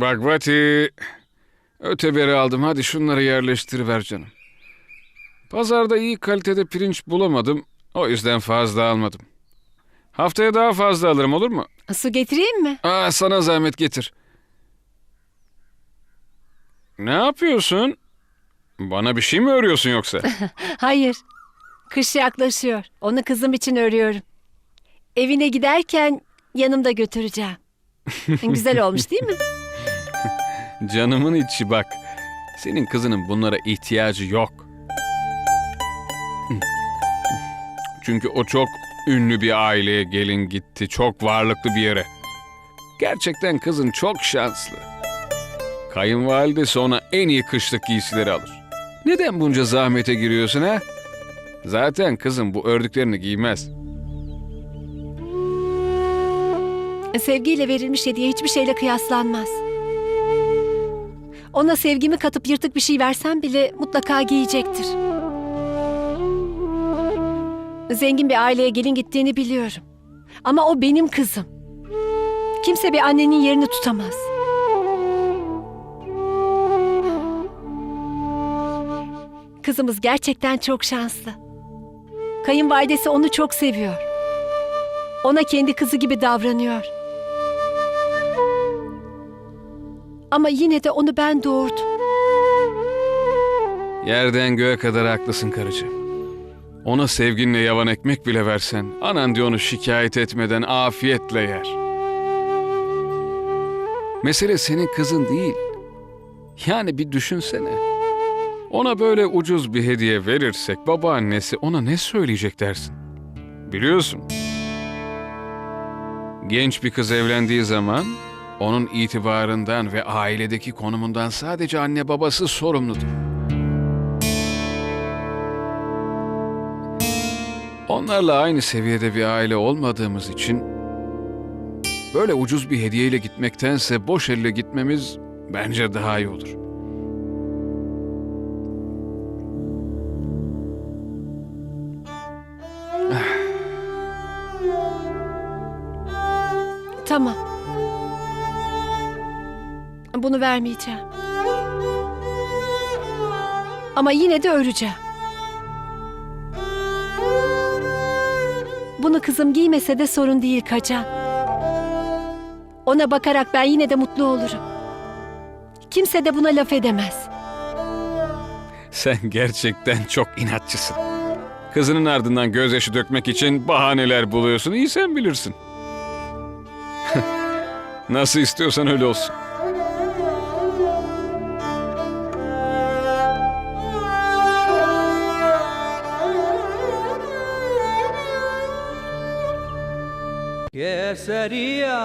Bak Vati. Öteberi aldım. Hadi şunları yerleştiriver canım. Pazarda iyi kalitede pirinç bulamadım. O yüzden fazla almadım. Haftaya daha fazla alırım olur mu? Su getireyim mi? Aa, sana zahmet getir. Ne yapıyorsun? Bana bir şey mi örüyorsun yoksa? Hayır. Kış yaklaşıyor. Onu kızım için örüyorum. Evine giderken yanımda götüreceğim. Güzel olmuş değil mi? Canımın içi bak. Senin kızının bunlara ihtiyacı yok. Çünkü o çok ünlü bir aileye gelin gitti. Çok varlıklı bir yere. Gerçekten kızın çok şanslı. Kayınvalidesi ona en iyi kışlık giysileri alır. Neden bunca zahmete giriyorsun ha? Zaten kızım bu ördüklerini giymez. Sevgiyle verilmiş hediye hiçbir şeyle kıyaslanmaz. Ona sevgimi katıp yırtık bir şey versem bile mutlaka giyecektir. Zengin bir aileye gelin gittiğini biliyorum. Ama o benim kızım. Kimse bir annenin yerini tutamaz. Kızımız gerçekten çok şanslı. Kayınvalidesi onu çok seviyor. Ona kendi kızı gibi davranıyor. Ama yine de onu ben doğurdum. Yerden göğe kadar haklısın karıcığım. Ona sevginle yavan ekmek bile versen, anan diye onu şikayet etmeden afiyetle yer. Mesele senin kızın değil. Yani bir düşünsene. Ona böyle ucuz bir hediye verirsek babaannesi ona ne söyleyecek dersin? Biliyorsun. Genç bir kız evlendiği zaman onun itibarından ve ailedeki konumundan sadece anne babası sorumludur. Onlarla aynı seviyede bir aile olmadığımız için böyle ucuz bir hediyeyle gitmektense boş elle gitmemiz bence daha iyi olur. Tamam. Bunu vermeyeceğim. Ama yine de öreceğim. Bunu kızım giymese de sorun değil Kacan. Ona bakarak ben yine de mutlu olurum. Kimse de buna laf edemez. Sen gerçekten çok inatçısın. Kızının ardından gözyaşı dökmek için bahaneler buluyorsun. İyi sen bilirsin. Nasıl istiyorsan öyle olsun. Que seria